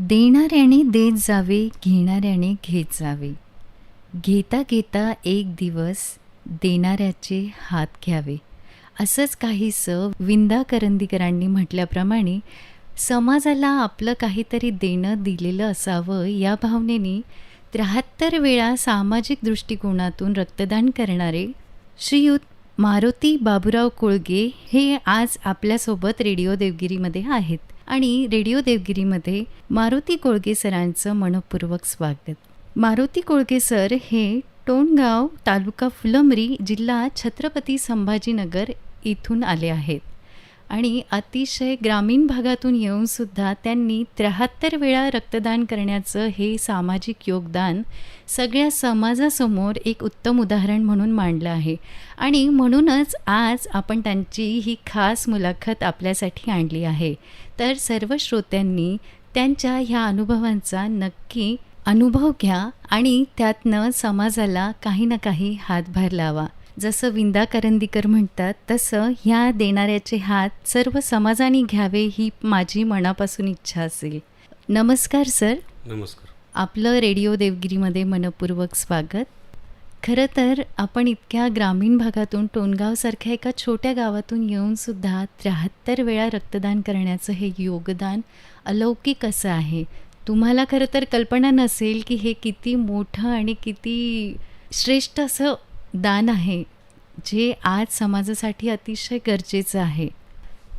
देणाऱ्याने देत जावे घेणाऱ्याने घेत जावे. घेता घेता एक दिवस देणाऱ्याचे हात घ्यावे. असंच काहीसं विंदा करंदीकरांनी म्हटल्याप्रमाणे समाजाला आपलं काहीतरी देणं दिलेलं असावं या भावनेने त्र्याहत्तर वेळा सामाजिक दृष्टिकोनातून रक्तदान करणारे श्रीयुत मारुती बाबूराव कोळगे हे आज आपल्यासोबत रेडिओ देवगिरीमध्ये आहेत. आणि रेडिओ देवगिरीमध्ये मारुती कोळगे सरांचं मनपूर्वक स्वागत. मारुती कोळगे सर हे टोणगाव तालुका फुलंबरी जिल्हा छत्रपती संभाजीनगर इथून आले आहेत. आणि अतिशय ग्रामीण भागातून येऊनसुद्धा त्यांनी त्र्याहत्तर वेळा रक्तदान करण्याचं हे सामाजिक योगदान सगळ्या समाजासमोर एक उत्तम उदाहरण म्हणून मांडलं आहे. आणि म्हणूनच आज आपण त्यांची ही खास मुलाखत आपल्यासाठी आणली आहे. तर सर्व श्रोत्यांनी त्यांच्या ह्या अनुभवांचा नक्की अनुभव घ्या आणि त्यातनं समाजाला काही ना काही हातभार लावा. जसं विंदा करंदीकर म्हणतात तसं ह्या देणाऱ्याचे हात सर्व समाजाने घ्यावे ही माझी मनापासून इच्छा असेल. नमस्कार सर. नमस्कार. आपलं रेडिओ देवगिरीमध्ये मनपूर्वक स्वागत. खरं तर आपण इतक्या ग्रामीण भागातून टोणगावसारख्या एका छोट्या गावातून येऊनसुद्धा त्र्याहत्तर वेळा रक्तदान करण्याचं हे योगदान अलौकिक असं आहे. तुम्हाला खरं तर कल्पना नसेल की हे किती मोठं आणि किती श्रेष्ठ असं दान आहे जे आज समाजासाठी अतिशय गरजेचं आहे.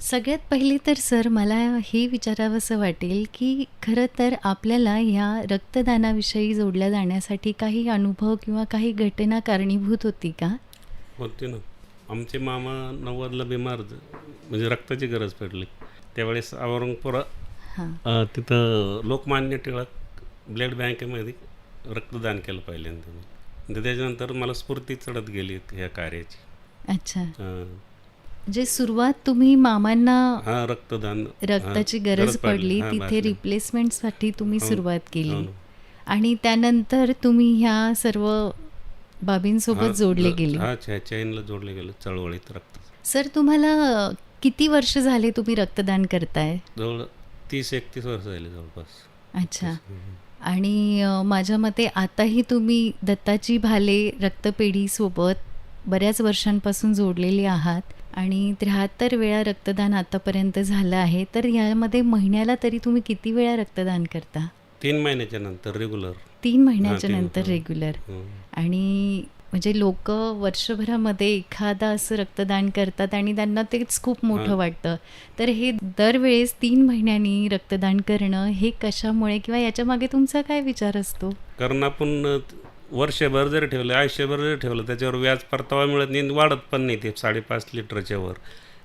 सगळ्यात पहिले तर सर मला हे विचारावंसं वाटेल की खरं तर आपल्याला ह्या रक्तदानाविषयी जोडल्या जाण्यासाठी काही अनुभव किंवा काही घटना कारणीभूत होती का? होते ना. आमचे मामा नव्वदला बिमार म्हणजे रक्ताची गरज पडली. त्यावेळेस औरंगपुरा हां. तिथं लोकमान्य टिळक ब्लड बँकेमध्ये रक्तदान केलं पहिल्यांदा मी. त्याच्यानंतर मला स्फूर्ती चढत गेली ह्या कार्याची. अच्छा. अ, जे सुरुवात तुम्ही मामांना रक्तदान. रक्ताची गरज पडली. तिथे भासली. रिप्लेसमेंटसाठी तुम्ही हो, सुरुवात हो. केली. आणि त्यानंतर तुम्ही ह्या सर्व बाबींसोबत जोडले गेले. जोडले गेले चळवळीत रक्त. सर तुम्हाला किती वर्ष झाले तुम्ही रक्तदान करताय? जवळ तीस एकतीस वर्ष झाली जवळपास. अच्छा. आणि माझ्या मते आताही तुम्ही दत्ताजी भाले रक्तपेढीसोबत बऱ्याच वर्षांपासून जोडलेले आहात. आणि त्र्याहत्तर वेळा रक्तदान आतापर्यंत झालं आहे तर यामध्ये महिन्याला तरी तुम्ही किती वेळा रक्तदान करता? तीन महिन्याच्या नंतर रेग्युलर तीन महिन्याच्या नंतर हो. रेग्युलर आणि म्हणजे लोक वर्षभरामध्ये एखादा असं रक्तदान करतात आणि त्यांना तेच खूप मोठं हा. वाटतं. तर हे दरवेळेस तीन महिन्यांनी रक्तदान करणं हे कशामुळे किंवा याच्या मागे तुमचा काय विचार असतो? कारण आपण वर्षभर जरी ठेवलं आयुष्यभर जरी ठेवलं त्याच्यावर व्याज परतावा मिळत नाही वाढत पण नाही ते साडेपाच लिटरच्या वर.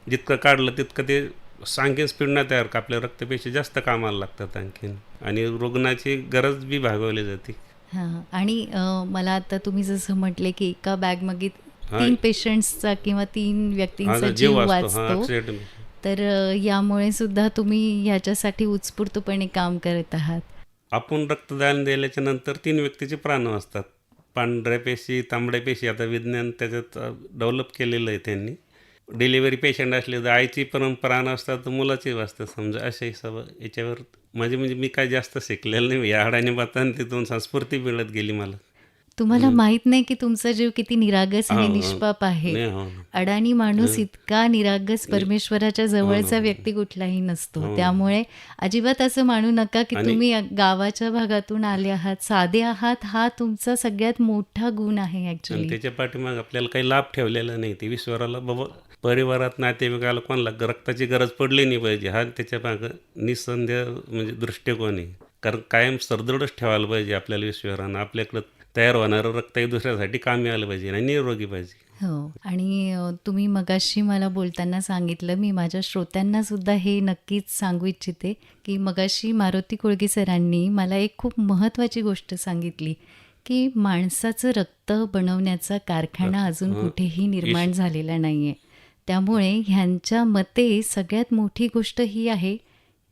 जितकं काढलं तितकं ते सांगेन स्पीड नाही तयार का आपल्या रक्तपेशी जास्त कामाला लागतात आणखीन. आणि रुग्णाची गरज बी भागवली जाते. हां आणि मला आता तुम्ही जसं म्हटले की एका बॅगमध्ये हा. तीन पेशंट्सचा किंवा तीन व्यक्तींचा जीव वाचतो. तर यामुळे सुद्धा तुम्ही याच्यासाठी उत्स्फूर्तपणे काम करत आहात. आपण रक्तदान दिल्याच्या नंतर तीन व्यक्तीचे प्राण वाचतात. पांढऱ्या पेशी तांबड्या पेशी आता विज्ञान त्याच्यात डेव्हलप केलेलं आहे त्यांनी. डिलिव्हरी पेशंट असले तर आईची परंपरा नसतात असतात तर मुलाचे वाचतात समजा अशा हिसाब याच्यावर. माझे म्हणजे मी काय जास्त शिकलेलं नाही या हाडाने बाताने तिथून संस्फूर्ती मिळत गेली मला. तुम्हाला माहीत नाही की तुमचा जीव किती निरागस आणि हो, हो. निष्पाप आहे. हो. अडाणी माणूस इतका निरागस परमेश्वराच्या जवळचा व्यक्ती कुठलाही नसतो. त्यामुळे अजिबात असं मानू नका की तुम्ही गावाच्या भागातून आले आहात साधे आहात. हा तुमचा सगळ्यात मोठा गुण आहे आणि ऍक्च्युली त्याच्या पाठीमाग आपल्याला काही लाभ ठेवलेला नाही. ते विश्वराला बाबा परिवारात नातेवाईकाला कोणाला रक्ताची गरज पडली नाही पाहिजे. हा त्याच्या मागं निसंदेह म्हणजे दृष्टिकोन आहे. कारण कायम सरदृढच ठेवायला पाहिजे आपल्याला विश्वरानं आपल्याकडं तयार होणारं रक्त हे दुसऱ्यासाठी कामी आलं पाहिजे आणि निरोगी पाहिजे. हो. आणि तुम्ही मगाशी मला बोलताना सांगितलं मी माझ्या श्रोत्यांना सुद्धा हे नक्कीच सांगू इच्छिते की मगाशी मारुती कोळगे सरांनी मला एक खूप महत्त्वाची गोष्ट सांगितली की माणसाचं रक्त बनवण्याचा कारखाना अजून कुठेही निर्माण झालेला नाही आहे त्यामुळे ह्यांच्या मते सगळ्यात मोठी गोष्ट ही आहे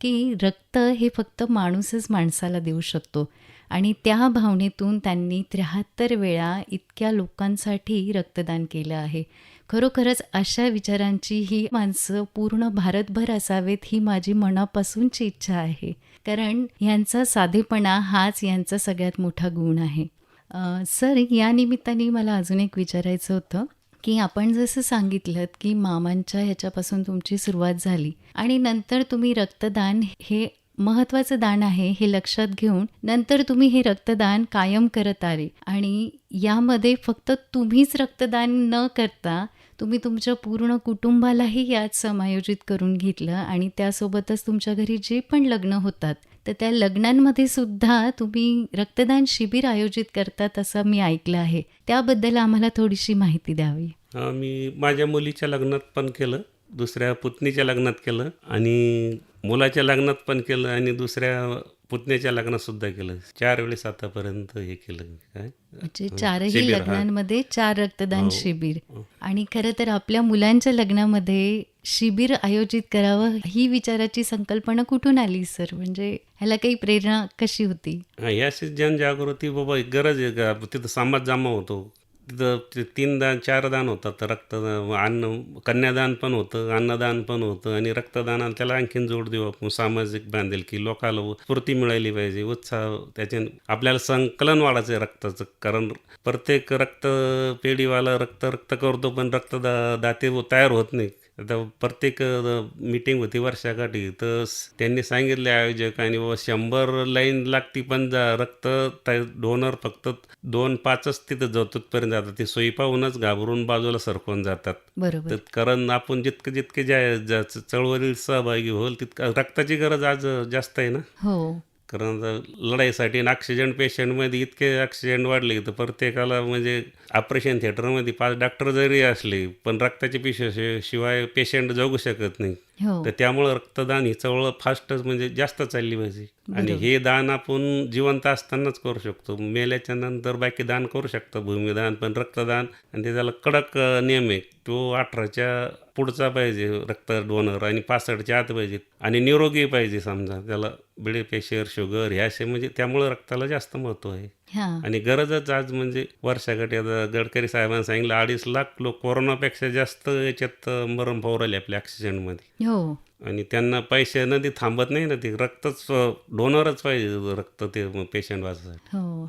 की रक्त हे फक्त माणूसच माणसाला देऊ शकतो. आणि त्या भावनेतून त्यांनी त्र्याहत्तर वेळा इतक्या लोकांसाठी रक्तदान केलं आहे. खरोखरच अशा विचारांची ही माणसं पूर्ण भारतभर असावेत ही माझी मनापासूनची इच्छा आहे. कारण ह्यांचा साधेपणा हाच यांचा सगळ्यात मोठा गुण आहे. सर या निमित्ताने मला अजून एक विचारायचं होतं की आपण जसं सांगितलं की मामांच्या ह्याच्यापासून तुमची सुरुवात झाली आणि नंतर तुम्ही रक्तदान हे महत्त्वाचं दान आहे हे लक्षात घेऊन नंतर तुम्ही हे रक्तदान कायम करत आले. आणि यामध्ये फक्त तुम्हीच रक्तदान न करता तुम्ही तुमच्या पूर्ण कुटुंबालाही यात समायोजित करून घेतलं आणि त्यासोबतच तुमच्या घरी जे पण लग्न होतात तर त्या लग्नांमध्ये सुद्धा तुम्ही रक्तदान शिबिर आयोजित करतात असं मी ऐकलं आहे. त्याबद्दल आम्हाला थोडीशी माहिती द्यावी. मी माझ्या मुलीच्या लग्नात पण केलं दुसऱ्या पुतणीच्या लग्नात केलं आणि मुलाच्या लग्नात पण केलं आणि दुसऱ्या पुतण्याच्या लग्नात सुद्धा केलं. चार वेळेस आतापर्यंत हे केलं. काय? म्हणजे चारही. लग्नांमध्ये चार रक्तदान हो. शिबिर. हो. आणि खरं तर आपल्या मुलांच्या लग्नामध्ये शिबिर आयोजित करावं ही विचाराची संकल्पना कुठून आली सर? म्हणजे ह्याला काही प्रेरणा कशी होती? हा, याची जनजागृती बाबा एक गरज आहे का? तिथं समाज जमा होतो. तीन दान चार दान होतात. रक्तदान अन्न कन्यादान पण होतं अन्नदान पण होतं आणि रक्तदानाला त्याला आणखीन जोड देऊ आपण. सामाजिक बांधेल की लोकाला स्फूर्ती मिळाली पाहिजे उत्साह त्याच्या आपल्याला संकलन वाढायचं आहे रक्ताचं. कारण प्रत्येक रक्त पेढीवाला रक्त रक्त करतो पण रक्तदा दाते तयार होत नाही आता प्रत्येक मीटिंग होती वर्षाकाठी. तर त्यांनी सांगितले आयोजकांनी बाबा शंभर लाईन लागती पण जा रक्त डोनर फक्त दोन पाचच तिथं जाऊ तिथपर्यंत जातात. ते सोयी पाहूनच घाबरून बाजूला सरकून जातात. बरोबर. कारण आपण जितकं जितके ज्या ज्या चळवळीत सहभागी होईल तितकं रक्ताची गरज आज जास्त आहे ना? हो. कारण लढाईसाठी ऑक्सिजन पेशंटमध्ये इतके ऑक्सिजन वाढले तर प्रत्येकाला म्हणजे ऑपरेशन थिएटरमध्ये पाच डॉक्टर जरी असले पण रक्ताची पिशवी शिवाय पेशंट जगू शकत नाही. तर त्यामुळं रक्तदान ही चळवळ फास्टच म्हणजे जास्त चालली पाहिजे. आणि. हे दान आपण जिवंत असतानाच करू शकतो. मेल्याच्या नंतर बाकी दान करू शकतो. भूमिदान पण रक्तदान. आणि ते त्याला कडक नियम आहे. तो अठराच्या पुढचा पाहिजे रक्त डोनर आणि पासष्टच्या आत पाहिजे. आणि निरोगी पाहिजे समजा. त्याला ब्लड प्रेशर शुगर ह्या असे म्हणजे त्यामुळं रक्ताला जास्त महत्त्व आहे. हा. आणि गरजच आज म्हणजे वर्षाकाठी आता गडकरी साहेबांनी सांगितलं अडीच लाख लोक कोरोनापेक्षा जास्त याच्यात मरण पावू राहिले आपल्या ऑक्सिजनमध्ये हो. आणि त्यांना पैसे न ते थांबत नाही ना ते रक्तच डोनरच पाहिजे रक्त ते पेशंट वाचायसाठी हो.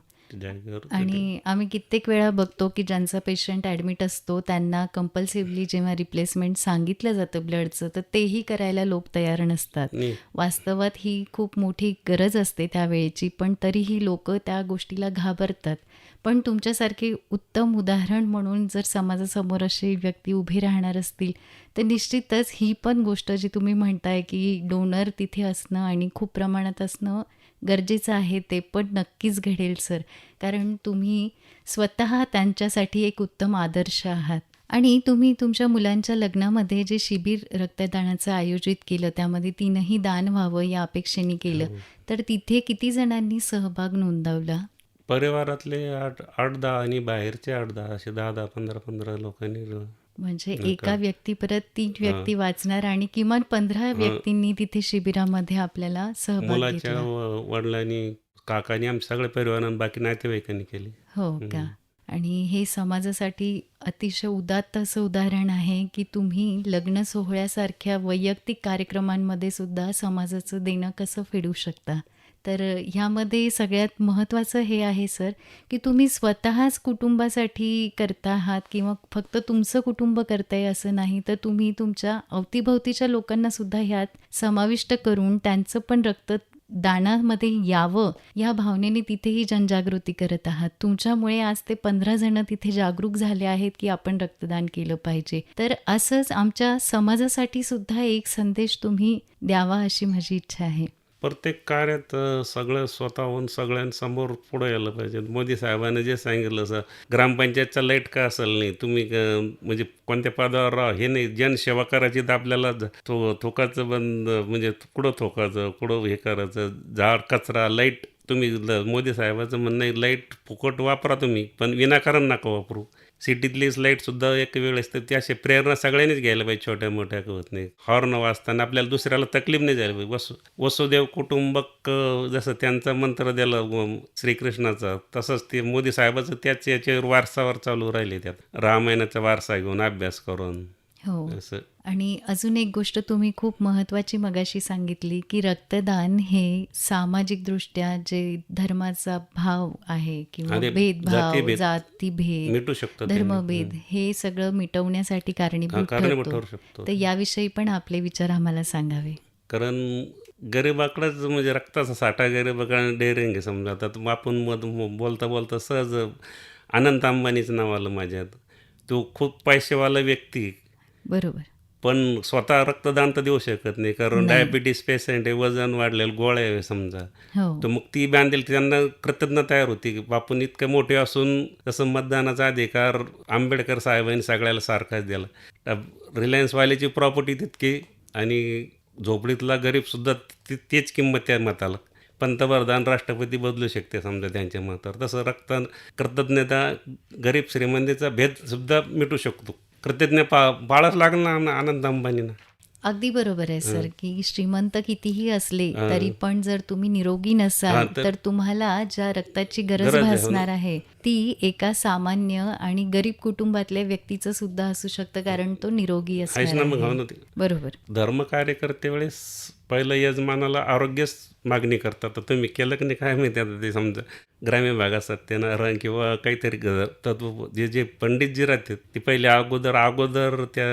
आणि आम्ही कित्येक वेळा बघतो की ज्यांचा पेशंट ॲडमिट असतो त्यांना कंपल्सिव्हली जेव्हा रिप्लेसमेंट सांगितलं जातं ब्लडचं तर तेही करायला लोक तयार नसतात. वास्तवात ही खूप मोठी गरज असते त्यावेळेची पण तरीही लोक त्या गोष्टीला घाबरतात. पण तुमच्यासारखे उत्तम उदाहरण म्हणून जर समाजासमोर असे व्यक्ती उभे राहणार असतील तर निश्चितच ही पण गोष्ट जी तुम्ही म्हणताय की डोनर तिथे असणं आणि खूप प्रमाणात असणं गरजेचं आहे ते पण नक्कीच घडेल सर. कारण तुम्ही स्वतः त्यांच्यासाठी एक उत्तम आदर्श आहात. आणि तुम्ही तुमच्या मुलांच्या लग्नामध्ये जे शिबिर रक्तदानाचं आयोजित केलं त्यामध्ये तीनही दान व्हावं या अपेक्षेने केलं. तर तिथे किती जणांनी सहभाग नोंदवला? परिवारातले आठ आठ दहा आणि बाहेरचे आठ दहा असे दहा दहा पंधरा पंधरा लोकांनी म्हणजे. एका व्यक्ती परत तीन व्यक्ती वाचणार आणि किमान पंधरा व्यक्तींनी तिथे शिबिरामध्ये आपल्याला सहभाग घेतला वडिलांनी काकांनी आमच्या सगळ्या परिवारानं बाकी नातेवाईकांनी केले. हो का? आणि हे समाजासाठी अतिशय उदात्त असं उदाहरण आहे की तुम्ही लग्न सोहळ्यासारख्या वैयक्तिक कार्यक्रमांमध्ये सुद्धा समाजाचं देणं कसं फेडू शकता? तर ह्यामध्ये सगळ्यात महत्त्वाचं हे आहे सर की तुम्ही स्वतःच कुटुंबासाठी करता आहात किंवा फक्त तुमचं कुटुंब करताय असं नाही तर तुम्ही तुमच्या अवतीभवतीच्या लोकांना सुद्धा ह्यात समाविष्ट करून त्यांचं पण रक्त दानामध्ये यावं या भावनेने तिथेही जनजागृती करत आहात. तुमच्यामुळे आज ते पंधरा जण तिथे जागरूक झाले आहेत की आपण रक्तदान केलं पाहिजे. तर असंच आमच्या समाजासाठी सुद्धा एक संदेश तुम्ही द्यावा अशी माझी इच्छा आहे. प्रत्येक कार्यात सगळं स्वतःहून सगळ्यांसमोर पुढं यायला पाहिजे. मोदी साहेबांनी जे सांगितलं सर ग्रामपंचायतचा लाइट का असेल नाही? तुम्ही म्हणजे कोणत्या पदावर राहा? हे नाही जनसेवा करायची तर आपल्याला थो थोकाचं बंद म्हणजे कुठं थोकाचं कुठं हे करायचं? झाड कचरा लाइट तुम्ही ल- मोदी साहेबाचं म्हणणं आहे लाइट फुकट वापरा तुम्ही पण विनाकारण नका वापरू. सिटीतलीच लाईटसुद्धा एक वेळेस तर ती अशी प्रेरणा सगळ्यांनीच घ्यायला पाहिजे छोट्या मोठ्या होत नाही. हॉर्न वाजताना आपल्याला दुसऱ्याला तकलीफ नाही झाली पाहिजे. वसु वसुदेव कुटुंबक जसं त्यांचा मंत्र दिला श्रीकृष्णाचा तसंच ते मोदी साहेबाचं त्याच याच्यावर वारसावर चालू राहिले त्यात. रामायणाचा वारसा घेऊन अभ्यास करून. हो. असं. आणि अजून एक गोष्ट तुम्ही खूप महत्त्वाची मगाशी सांगितली की रक्तदान हे सामाजिकदृष्ट्या जे धर्माचा भाव आहे किंवा भेदभाव जातीभेद मिटू शकतं. धर्मभेद हे सगळं मिटवण्यासाठी कारणीभूत ठरतो. तर याविषयी पण आपले विचार आम्हाला सांगावे. कारण गरिबाकडेच म्हणजे रक्ताचा साठा गरिबाकडे डेअरिंग आहे समजा. आता आपण बोलता बोलता सहज अनंत अंबानीचं नाव आलं माझ्यात. तो खूप पैसेवाला व्यक्ती बरोबर. पण स्वतः रक्तदान तर देऊ शकत नाही कारण डायबिटीस पेशंट आहे वजन वाढलेलं गोळ्या आहे समजा. हो. तर मग ती बांधेल त्यांना कृतज्ञ तयार होती की बापून इतके मोठे असून तसं मतदानाचा अधिकार आंबेडकर साहेबांनी सगळ्याला सारखाच दिला. रिलायन्सवाल्याची प्रॉपर्टी तितकी आणि झोपडीतला गरीबसुद्धा ती तेच किंमत त्या मताला. पंतप्रधान राष्ट्रपती बदलू शकते समजा त्यांच्या मतावर. तसं रक्त कृतज्ञता गरीब श्रीमंतीचा भेदसुद्धा मिटू शकतो. कृतज्ञ पा पाळाच लागणार ना आनंद अंबानीना. अगदी बरोबर आहे सर की श्रीमंत कितीही असले तरी पण जर तुम्ही निरोगी नसाल तर- तुम्हाला ज्या रक्ताची गरज हो. भासणार आहे ती एका सामान्य आणि गरीब कुटुंबातल्या व्यक्तीचं सुद्धा असू शकतं कारण तो निरोगी आहेच असणार ना मग हो आहे. ना ते. बरोबर. धर्मकार्य करते वेळेस पहिलं यजमानाला आरोग्यच मागणी करतात. तर तुम्ही केलं की नाही काय माहिती आता ते समजा ग्रामीण भागात सत्यनारायण किंवा काहीतरी तत्व जे जे पंडित जे राहतात ते पहिले अगोदर अगोदर त्या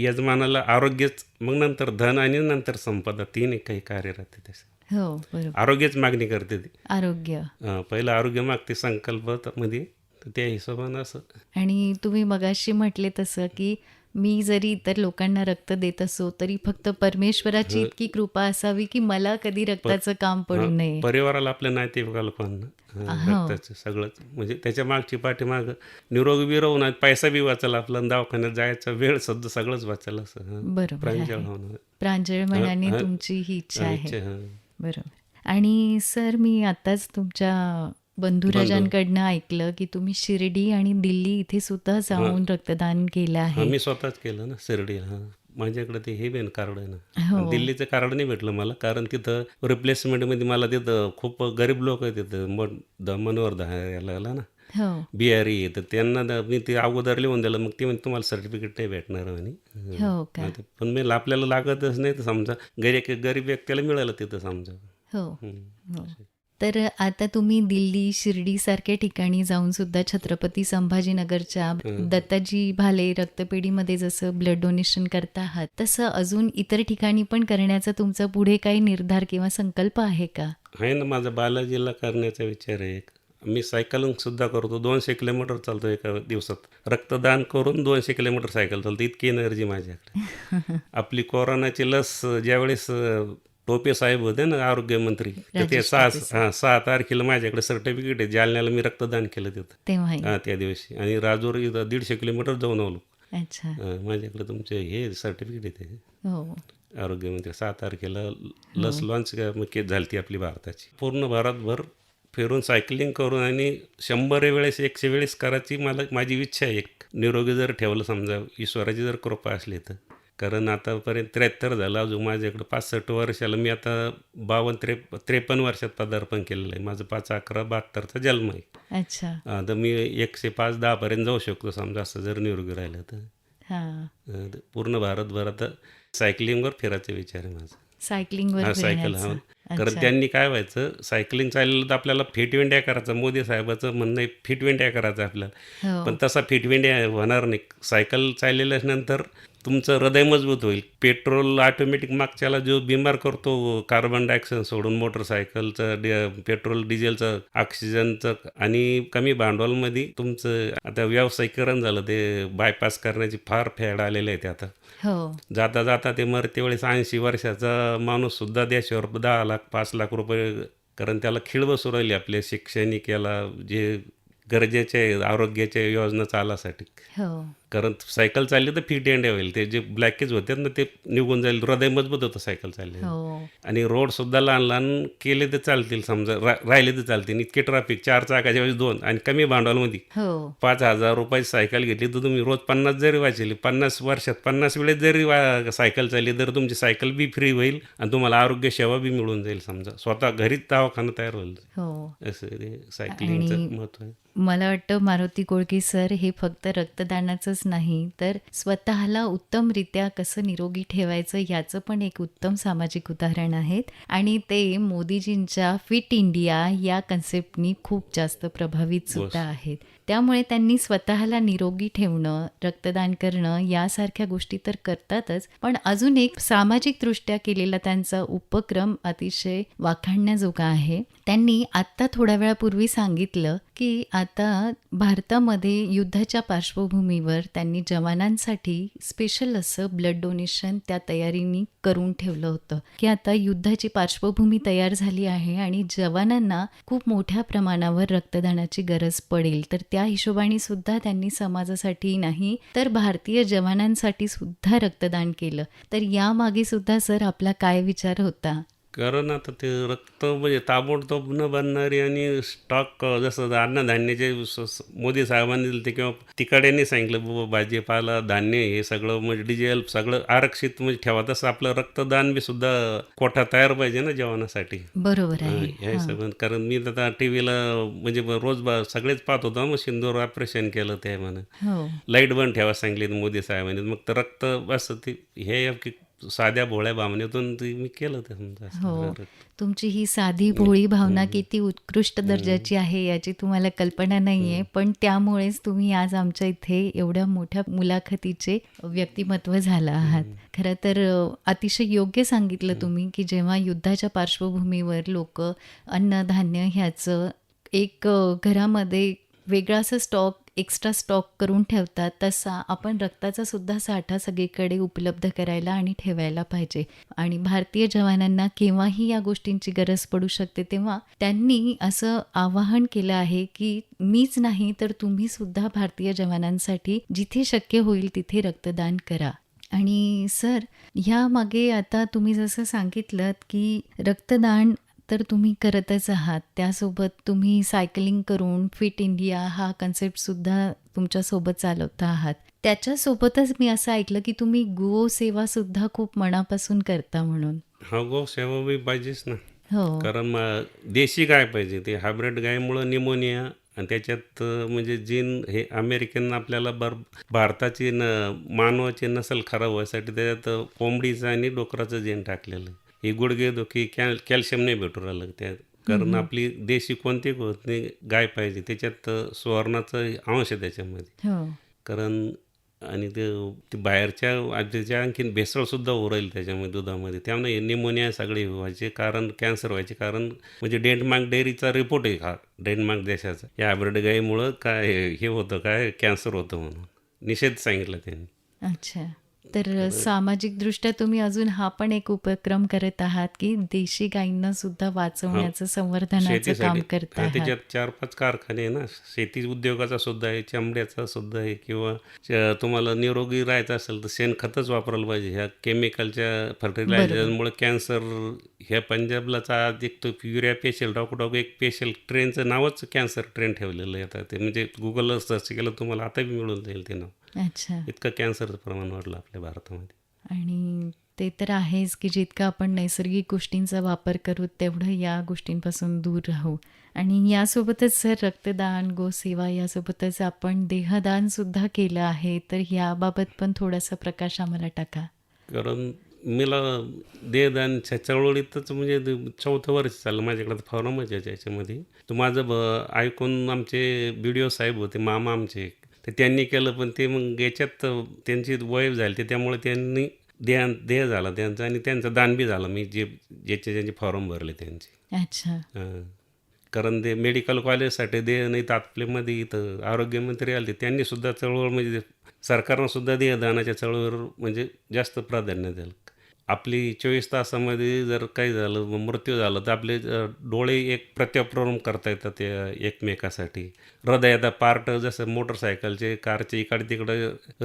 यजमानाला आरोग्यच मग नंतर धन आणि नंतर संपदा तीन काही कार्य राहते तसे हो बरोबर. आरोग्यच मागणी करते ती. आरोग्य. पहिलं आरोग्य मागते संकल्पमध्ये त्या हिशोबानं असं. आणि तुम्ही मगाशी म्हटले तसं की मी जरी इतर लोकांना रक्त देत असो तरी फक्त परमेश्वराची इतकी कृपा असावी की मला कधी रक्ताचं काम पडू नये. परिवाराला आपल्या नातेवाईकाला. रक्ताचं सगळंच. म्हणजे त्याच्या मागची पाठीमाग निरोगी बी राहून आणि पैसा बी वाचायला आपला दवाखान्यात जायचा वेळ सध्या सगळंच वाचायला असं. बरोबर प्रांजळ हा. तुमची ही इच्छा आहे. बरोबर आणि सर मी आताच तुमच्या बंधुराजांकडनं ऐकलं की तुम्ही शिर्डी आणि दिल्ली इथे सुद्धा जाऊन रक्तदान केलं हा, आहे. मी स्वतःच केलं ना शिर्डी हा. माझ्याकडे ते हे बेन कार्ड आहे ना. हो. दिल्लीचं कार्ड नाही भेटलं मला कारण तिथं रिप्लेसमेंटमध्ये मला तिथं खूप गरीब लोक आहेत तिथं. मग द मनोहर याला ना. बिहारी आहे. तर त्यांना मी ते अगोदर लिहून दिलं. मग ते म्हणजे तुम्हाला सर्टिफिकेट नाही भेटणार म्हणे. हं. हो. हा, पण मी आपल्याला लागतच नाही तर समजा गरीब गरीब व्यक्तीला मिळालं तिथं समजा. हो. हं. हो. तर आता तुम्ही दिल्ली शिर्डी सारख्या ठिकाणी जाऊन सुद्धा छत्रपती संभाजीनगरच्या दत्ताजी भाले रक्तपेढीमध्ये जसं ब्लड डोनेशन करता आहात तसं अजून इतर ठिकाणी पण करण्याचा तुमचा पुढे काही निर्धार किंवा संकल्प आहे का? आहे ना माझा बालाजीला करण्याचा विचार आहे मी सायकलिंग सुद्धा करतो. दोनशे किलोमीटर चालतो एका दिवसात. रक्तदान करून दोनशे किलोमीटर सायकल चालतो. इतकी एनर्जी माझ्याकडे. आपली कोरोनाची लस ज्यावेळेस टोपे साहेब होते ना आरोग्यमंत्री तर ते सहा हा सहा तारखेला माझ्याकडे सर्टिफिकेट आहे. जालन्याला मी रक्तदान केलं तिथं. हा त्या दिवशी. आणि राजूर इथं दीडशे किलोमीटर जाऊन आलो. हा, माझ्याकडे तुमचे हे सर्टिफिकेट आहे ते. हो. आरोग्यमंत्री सहा तारखेला लस लॉन्च झाली ती आपली भारताची. पूर्ण भारतभर फिरून सायकलिंग करून आणि शंभर वेळेस एकशे वेळेस करायची मला माझी इच्छा आहे. एक निरोगी जर ठेवलं समजा ईश्वराची जर कृपा असली तर. कारण आतापर्यंत त्र्याहत्तर झालं अजून माझ्याकडं पासष्ट वर्षाला मी आता बावन्न त्रे त्रेपन्न वर्षात पदार्पण केलेलं आहे. माझं पाच अकरा बहात्तरचा जन्म आहे. अच्छा. तर मी एकशे पाच दहापर्यंत जाऊ शकतो समजा असं जर निरोगी राहिलं तर. पूर्ण भारतभर आता सायकलिंगवर फिरायचा विचार आहे माझा. सायकलिंगवर सायकल हा. कारण त्यांनी काय व्हायचं सायकलिंग चाललेलं तर आपल्याला फिट इंडिया करायचं. मोदी साहेबाचं म्हणणं आहे फिट इंडिया करायचं आपल्याला. हो. पण तसा फिट इंडिया होणार नाही. सायकल चाललेल्यानंतर तुमचं हृदय मजबूत होईल. पेट्रोल ऑटोमॅटिक मागच्याला जो बिमार करतो कार्बन डायऑक्साईड सोडून मोटरसायकलचं डि पेट्रोल डिझेलचं ऑक्सिजनचं आणि कमी भांडवलमध्ये तुमचं आता व्यावसायिकरण झालं ते बायपास करण्याची फार फॅड आलेले आहेत आता. हो. जाता जाता ते मरते वेळेस ऐंशी वर्षाचा माणूससुद्धा देशावर दहा लाख पाच लाख रुपये कारण त्याला खीळ बसू राहिली आपल्या शैक्षणिक याला जे गरजेचे आरोग्याच्या योजना चालासाठी. हो. कारण सायकल चालली तर फिट एंड होईल. ते जे ब्लॅकेज होते ना ते निघून जाईल. हृदय मजबूत होतं सायकल चालली हो. आणि रोडसुद्धा लहान लहान केले तर चालतील समजा राहिले तर चालतील. इतके ट्रॅफिक चार चाकाच्या वेळेस दोन आणि कमी भांडवलमध्ये. हो. पाच हजार रुपयाची सायकल घेतली तर तुम्ही रोज पन्नास जरी वाचली पन्नास वर्षात पन्नास वेळेस जरी सायकल चालली तर तुमची सायकल बी फ्री होईल आणि तुम्हाला आरोग्य सेवा बी मिळून जाईल समजा. स्वतः घरीच दवाखाना तयार होईल. हो. असं सायकलिंगचं महत्त्व आहे. मला वाटतं मारुती कोळकी सर हे फक्त रक्तदानाचंच नाही तर स्वतःला उत्तमरित्या कसं निरोगी ठेवायचं याचं पण एक उत्तम सामाजिक उदाहरण आहेत. आणि ते मोदीजींच्या फिट इंडिया या कन्सेप्टनी खूप जास्त प्रभावित सुद्धा आहेत. त्यामुळे त्यांनी स्वतःला निरोगी ठेवणं रक्तदान करणं यासारख्या गोष्टी तर करतातच पण अजून एक सामाजिकदृष्ट्या केलेला त्यांचा उपक्रम अतिशय वाखाणण्याजोगा आहे. त्यांनी आत्ता थोड्या वेळापूर्वी सांगितलं की आता भारतामध्ये युद्धाच्या पार्श्वभूमीवर त्यांनी जवानांसाठी स्पेशल असं ब्लड डोनेशन त्या तयारीनी करून ठेवलं होतं. की आता युद्धाची पार्श्वभूमी तयार झाली आहे आणि जवानांना खूप मोठ्या प्रमाणावर रक्तदानाची गरज पडेल. तर त्या हिशोबाने सुद्धा त्यांनी समाजासाठी नाही तर भारतीय जवानांसाठी सुद्धा रक्तदान केलं. तर यामागे सुद्धा सर आपला काय विचार होता? कारण आता ते रक्त म्हणजे ताबडतोब न बनणारी आणि स्टॉक जसं अन्नधान्याचे मोदी साहेबांनी दिलं ते किंवा तिकडे सांगितलं बाबा भाजीपाला धान्य हे सगळं म्हणजे डिझेल सगळं आरक्षित म्हणजे ठेवा. तसं आपलं रक्तदान बी सुद्धा कोठा तयार पाहिजे ना जेवणासाठी. बरोबर आहे. हे सगळं कारण मी आता टी व्हीला म्हणजे रोज सगळेच पाहत होतो मग सिंदूर ऑपरेशन केलं ते म्हणा. हो. लाइट बंद ठेवा सांगली मोदी साहेबांनी. मग तर रक्त बस ते हे की साध्या भोळ्या भावनेतून मी केलं ते. हो. तुमची ही साधी भोळी भावना किती उत्कृष्ट दर्जाची आहे याची तुम्हाला कल्पना नाहीये. पण त्यामुळेच तुम्ही आज आमच्या इथे एवढ्या मोठ्या मुलाखतीचे व्यक्तिमत्व झाला आहात. खरं तर अतिशय योग्य सांगितलं तुम्ही की जेव्हा युद्धाच्या पार्श्वभूमीवर लोक अन्नधान्य ह्याचं एक घरामध्ये वेगळा असं स्टॉक एक्स्ट्रा स्टॉक करून ठेवतात तसा आपण रक्ताचा सुद्धा साठा सगळीकडे उपलब्ध करायला आणि ठेवायला पाहिजे. आणि भारतीय जवानांना केव्हाही या गोष्टींची गरज पडू शकते तेव्हा त्यांनी असं आवाहन केलं आहे की मीच नाही तर तुम्ही सुद्धा भारतीय जवानांसाठी जिथे शक्य होईल तिथे रक्तदान करा. आणि सर ह्या मागे आता तुम्ही जसं सांगितलं की रक्तदान तर तुम्ही करतच आहात. त्यासोबत तुम्ही सायकलिंग करून फिट इंडिया हा कन्सेप्टसुद्धा तुमच्यासोबत चालवता आहात. त्याच्यासोबतच मी असं ऐकलं की तुम्ही गोसेवासुद्धा खूप मनापासून करता म्हणून. हा गो सेवा बी पाहिजेच ना. हो. कारण देशी गाय पाहिजे. ते हायब्रिड गायमुळं निमोनिया आणि त्याच्यात म्हणजे जीन हे अमेरिकन आपल्याला बर भारताची न मानवाची नसल खराब व्हायसाठी त्याच्यात कोंबडीचं आणि डोकराचं जीन टाकलेलं. आहे. ही गुडघे दुखी कॅल कॅल्शियम नाही भेटू राहिलं. त्यात कारण आपली देशी कोणती नाही गाय पाहिजे त्याच्यात सुवर्णाचं अंश आहे त्याच्यामध्ये. हो. कारण आणि ते ते बाहेरच्या त्याच्या आणखीन भेसळसुद्धा उराईल त्याच्यामध्ये दुधामध्ये. त्यामुळे निमोनिया सगळे व्हायचे कारण कॅन्सर व्हायचे कारण म्हणजे डेन्मार्क डेअरीचा रिपोर्ट आहे हा डेन्मार्क देशाचा. या हायब्रिड गाईमुळं काय हे होतं काय कॅन्सर होतं म्हणून. निषेध सांगितला त्यांनी. अच्छा. तर सामाजिकदृष्ट्या तुम्ही अजून हा पण एक उपक्रम करत आहात की देशी गायींना सुद्धा वाचवण्याचं संवर्धनाचं काम करत त्याच्यात चार पाच कारखाने आहे ना. शेती उद्योगाचा सुद्धा आहे चमड्याचा सुद्धा आहे किंवा तुम्हाला निरोगी राहायचं असेल तर शेणखतच वापरायला पाहिजे. ह्या केमिकलच्या फर्टिलायझरमुळे कॅन्सर ह्या पंजाबलाचा आज एक तो युरिया पेशल डॉक डॉक एक पेशल ट्रेनचं नावच कॅन्सर ट्रेन ठेवलेलं आहे आता. ते म्हणजे गुगलला सर्च केलं तुम्हाला आता बी मिळून जाईल ते नाव. अच्छा. इतकं कॅन्सरचं प्रमाण वाढलं आपल्या भारतामध्ये. आणि ते तर आहेच की जितकं आपण नैसर्गिक गोष्टींचा वापर करू तेवढं या गोष्टींपासून दूर राहू. आणि यासोबतच सर रक्तदान गोसेवा यासोबतच आपण देहदान सुद्धा केलं आहे तर याबाबत पण थोडासा प्रकाश आम्हाला टाका. कारण मला देहदानच्या चळवळीतच म्हणजे चौथं वर्ष चाललं माझ्याकडे फॉर्मच याच्या याच्यामध्ये तर माझं ब ऐकून आमचे बी डी ओ साहेब होते मामा आमचे तर त्यांनी केलं पण ते मग याच्यात त्यांची वय झाली ते त्यामुळे त्यांनी देह देह झाला त्यांचा आणि त्यांचं दान बी झालं. मी जे ज्याचे ज्यांचे फॉर्म भरले त्यांचे. अच्छा. कारण ते मेडिकल कॉलेजसाठी दे नाही तर आपल्यामध्ये इथं आरोग्यमंत्री आले त्यांनी सुद्धा चळवळ म्हणजे सरकारनं सुद्धा देहदानाच्या चळवळीवर म्हणजे जास्त प्राधान्य दिलं. आपली चोवीस तासामध्ये जर काही झालं मृत्यू झालं तर आपले डोळे एक प्रत्याप्रम करता येतात ते एकमेकासाठी. हृदयाचा पार्ट जसं मोटरसायकलचे कारचे इकडे तिकडे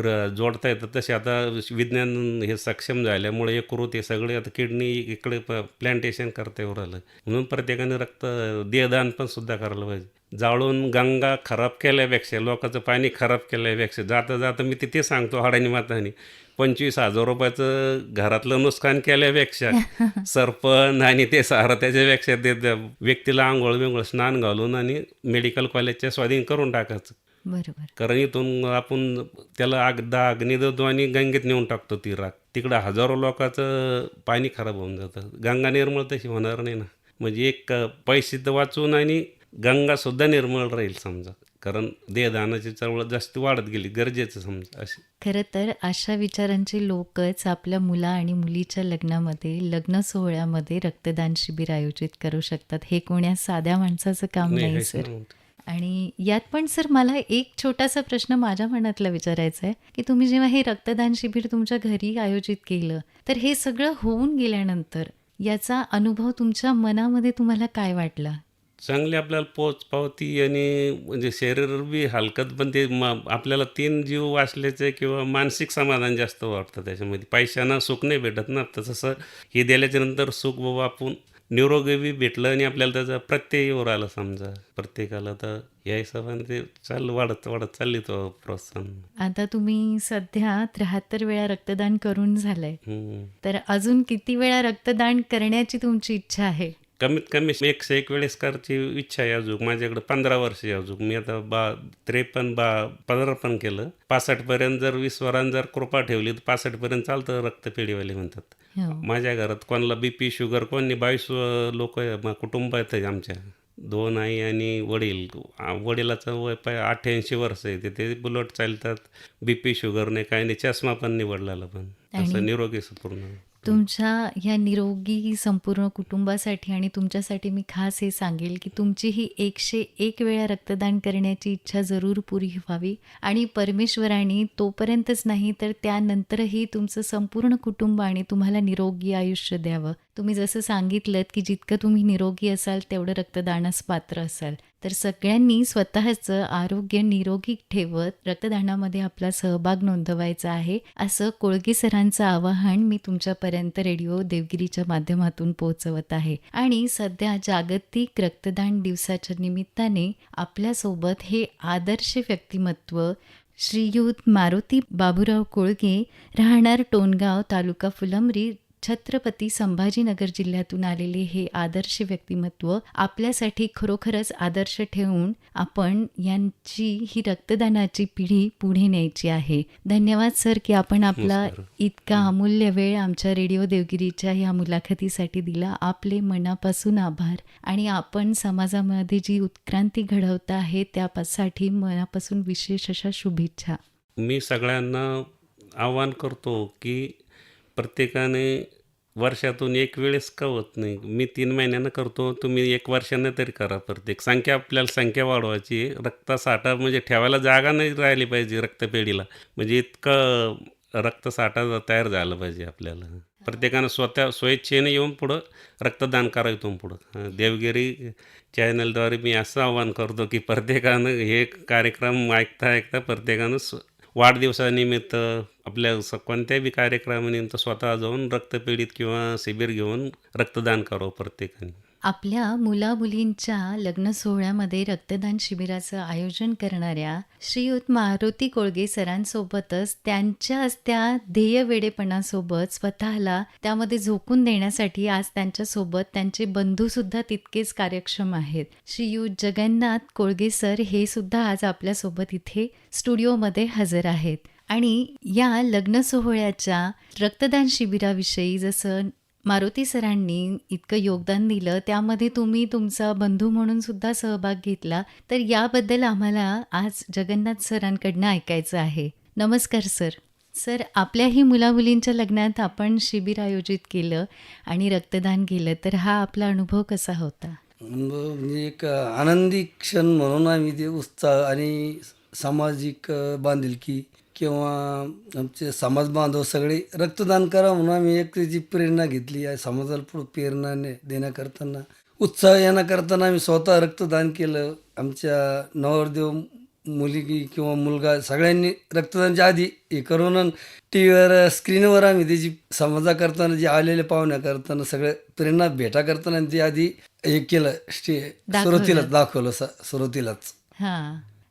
र जोडता येतात तसे आता विज्ञान हे सक्षम झाल्यामुळे यकृत हे सगळे आता किडनी इकडे प प्लॅन्टेशन करता येऊ राहिलं. म्हणून प्रत्येकाने रक्त देहदान पण सुद्धा करायला पाहिजे. जाळून गंगा खराब केल्यापेक्षा लोकांचं पाणी खराब केल्यापेक्षा जाता जाता मी तिथे सांगतो हाडानी मातानी पंचवीस हजार रुपयाचं घरातलं नुकसान केल्यापेक्षा सरपण आणि ते सारं त्याच्यापेक्षा ते व्यक्तीला आंघोळ बिंघोळ स्नान घालून आणि मेडिकल कॉलेजच्या स्वाधीन करून टाकायचं. बरोबर. कारण इथून आपण त्याला अगदा अग्नी देतो आणि गंगेत नेऊन टाकतो ती राख. तिकडं हजारो लोकांचं पाणी खराब होऊन जातं. गंगा निर्मळ तशी होणार नाही ना. म्हणजे एक पैसे तर वाचून आणि गंगासुद्धा निर्मळ राहील समजा. कारण देहदानाची चळवळ जास्त वाढत गेली गरजेचं समजा अशी. खरं तर अशा विचारांचे लोकच आपल्या मुला आणि मुलीच्या लग्नामध्ये लग्न सोहळ्यामध्ये रक्तदान शिबिर आयोजित करू शकतात. हे कोण्या साध्या माणसाचं काम नाही सर. आणि यात पण सर मला एक छोटासा प्रश्न माझ्या मनातला विचारायचा आहे की तुम्ही जेव्हा हे रक्तदान शिबिर तुमच्या घरी आयोजित केलं तर हे सगळं होऊन गेल्यानंतर याचा अनुभव तुमच्या मनामध्ये तुम्हाला काय वाटला? चांगली आपल्याला पोच पावती आणि म्हणजे शरीर बी हलकत पण ते म आपल्याला तीन जीव वाचल्याचे किंवा मानसिक समाधान जास्त वाटतं त्याच्यामध्ये. पैशानं सुख नाही भेटत ना. तर तसं हे दिल्याच्या नंतर सुख बाबा आपण निरोगी बी भेटलं आणि आपल्याला त्याचा प्रत्यय येऊ राहिला समजा. प्रत्येकाला तर या हिशोबाने ते चालू वाढत वाढत चालली तो प्रोत्साहन. आता तुम्ही सध्या त्र्याहत्तर वेळा रक्तदान करून झालंय. तर अजून किती वेळा रक्तदान करण्याची तुमची इच्छा आहे? कमीत कमी एकशे एक वेळेस करायची इच्छा आहे अजून. माझ्याकडे पंधरा वर्ष अजून. मी आता बा त्रेपन्न बा पंधरा पण केलं. पासष्टपर्यंत जर ईश्वरानं जर कृपा ठेवली तर पासष्टपर्यंत चालतं रक्तपेढीवाले म्हणतात. हो. माझ्या घरात कोणाला बी पी शुगर कोणी बावीस लोक कुटुंब आहेत आमच्या. दोन आई आणि वडील. वडिलाचं वय पाय अठ्ठ्याऐंशी वर्ष आहे. ते बुलट चालतात. बी पी शुगर नाही काही नाही चष्मा पण निवडलेला पण. तसं निरोगी पूर्ण तुमच्या ह्या निरोगी संपूर्ण कुटुंबासाठी आणि तुमच्यासाठी मी खास हे सांगेल की तुमची ही एकशे एक वेळा रक्तदान करण्याची इच्छा जरूर पुरी व्हावी. आणि परमेश्वराने तोपर्यंतच नाही तर त्यानंतरही तुमचं संपूर्ण कुटुंब आणि तुम्हाला निरोगी आयुष्य द्यावं. तुम्ही जसं सांगितलं की जितकं तुम्ही निरोगी असाल तेवढं रक्तदानास पात्र असाल. तर सगळ्यांनी स्वतःचं आरोग्य निरोगी ठेवत रक्तदानामध्ये आपला सहभाग नोंदवायचा आहे. असं कोळगे सरांचं आवाहन मी तुमच्यापर्यंत रेडिओ देवगिरीच्या माध्यमातून पोहोचवत आहे. आणि सध्या जागतिक रक्तदान दिवसाच्या निमित्ताने आपल्यासोबत हे आदर्श व्यक्तिमत्व श्रीयुत मारुती बाबूराव कोळगे राहणार टोनगाव तालुका फुलंब्री छत्रपती संभाजीनगर जिल्ह्यातून आलेले हे आदर्श व्यक्तिमत्व आपल्यासाठी खरोखरच आदर्श ठेवून आपण यांची ही रक्तदानाची पिढी पुढे न्यायची आहे. धन्यवाद सर की आपण आपला. इतका अमूल्य वेळ आमच्या रेडिओ देवगिरीच्या या मुलाखतीसाठी दिला. आपले मनापासून आभार. आणि आपण समाजामध्ये जी उत्क्रांती घडवता आहे त्यासाठी मनापासून विशेष अशा शुभेच्छा. मी सगळ्यांना आवाहन करतो की प्रत्येकाने वर्षातून एक वेळेस का होत नाही? मी तीन महिन्यानं करतो तुम्ही एक वर्षानं तरी करा प्रत्येक. संख्या आपल्याला संख्या वाढवायची रक्तसाठा म्हणजे ठेवायला जागा नाही राहिली पाहिजे रक्तपेढीला. म्हणजे इतकं रक्तसाठा तयार झाला पाहिजे आपल्याला. प्रत्येकानं स्वतः स्वेच्छेने येऊन पुढं रक्तदान करा इथून पुढं देवगिरी चॅनलद्वारे मी असं आवाहन करतो की प्रत्येकानं हे कार्यक्रम ऐकता ऐकता प्रत्येकानं स वाढदिवसानिमित्त आपल्या स कोणत्याही बी कार्यक्रमानिमित्त स्वतः जाऊन रक्तपेढीत किंवा शिबिर घेऊन रक्तदान करावं प्रत्येकाने? आपल्या मुला-मुलींच्या लग्न सोहळ्यामध्ये रक्तदान शिबिराचं आयोजन करणाऱ्या श्रीयुत मारुती कोळगे सरांसोबतच त्यांच्याच त्या ध्येय वेडेपणासोबत स्वतःला त्यामध्ये झोकून देण्यासाठी आज त्यांच्यासोबत त्यांचे बंधूसुद्धा तितकेच कार्यक्षम आहेत. श्रीयुत जगन्नाथ कोळगे सर हे सुद्धा आज आपल्यासोबत इथे स्टुडिओमध्ये हजर आहेत. आणि या लग्न सोहळ्याच्या रक्तदान शिबिराविषयी जसं मारुती सरांनी इतकं योगदान दिलं त्यामध्ये तुम्ही तुमचा बंधू म्हणून सुद्धा सहभाग घेतला तर याबद्दल आम्हाला आज जगन्नाथ सरांकडनं ऐकायचं आहे. नमस्कार सर. सर आपल्याही मुलामुलींच्या लग्नात आपण शिबिर आयोजित केलं आणि रक्तदान केलं तर हा आपला अनुभव कसा होता? म्हणजे एक आनंदी क्षण म्हणून आम्ही ते उत्साह आणि सामाजिक बांधिलकी किंवा आमचे समाज बांधव सगळे रक्तदान करा म्हणून आम्ही एक त्याची प्रेरणा घेतली आहे समाजाला पुढं प्रेरणा देण्याकरताना उत्साह येण्याकरताना आम्ही स्वतः रक्तदान केलं. आमच्या नवरदेव मुलगी किंवा मुलगा सगळ्यांनी रक्तदानच्या आधी हे करून टी व्हीवर स्क्रीनवर आम्ही त्याची समाजा करताना जे आलेले पाहुण्या करताना सगळं प्रेरणा भेटा करताना ते आधी हे केलं स्टे दाखवलं. सुरुवातीलाच दाखवलं सुरुवातीलाच.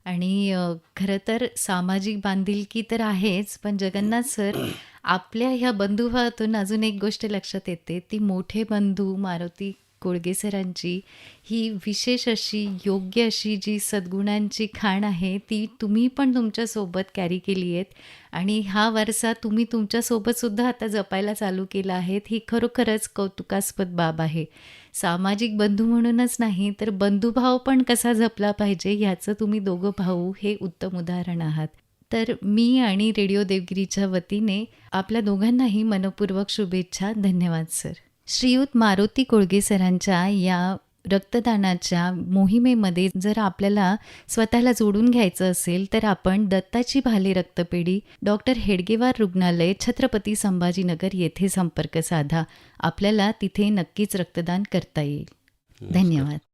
आणि खरं तर सामाजिक बांधिलकी तर आहेच पण जगन्नाथ सर आपल्या ह्या बंधुभावातून अजून एक गोष्ट लक्षात येते ती मोठे बंधू मारुती कोळगे सरांची ही विशेष अशी योग्य अशी जी सद्गुणांची खाण आहे ती तुम्ही पण तुमच्यासोबत कॅरी केली आहेत. आणि हा वारसा तुम्ही तुमच्यासोबतसुद्धा आता जपायला चालू केला आहेत ही खरोखरच कौतुकास्पद बाब आहे. सामाजिक बंधू म्हणूनच नाही तर बंधुभाव पण कसा जपला पाहिजे ह्याचं तुम्ही दोघं भाऊ हे उत्तम उदाहरण आहात. तर मी आणि रेडिओ देवगिरीच्या वतीने आपल्या दोघांनाही मनपूर्वक शुभेच्छा. धन्यवाद सर. श्रीयुत मारुती कोळगे सरांच्या या रक्तदानाच्या मोहिमेमध्ये जर आपल्याला स्वतःला जोडून घ्यायचं असेल तर आपण दत्ताची भाले रक्तपेढी डॉक्टर हेडगेवार रुग्णालय छत्रपती संभाजीनगर येथे संपर्क साधा. आपल्याला तिथे नक्कीच रक्तदान करता येईल. धन्यवाद.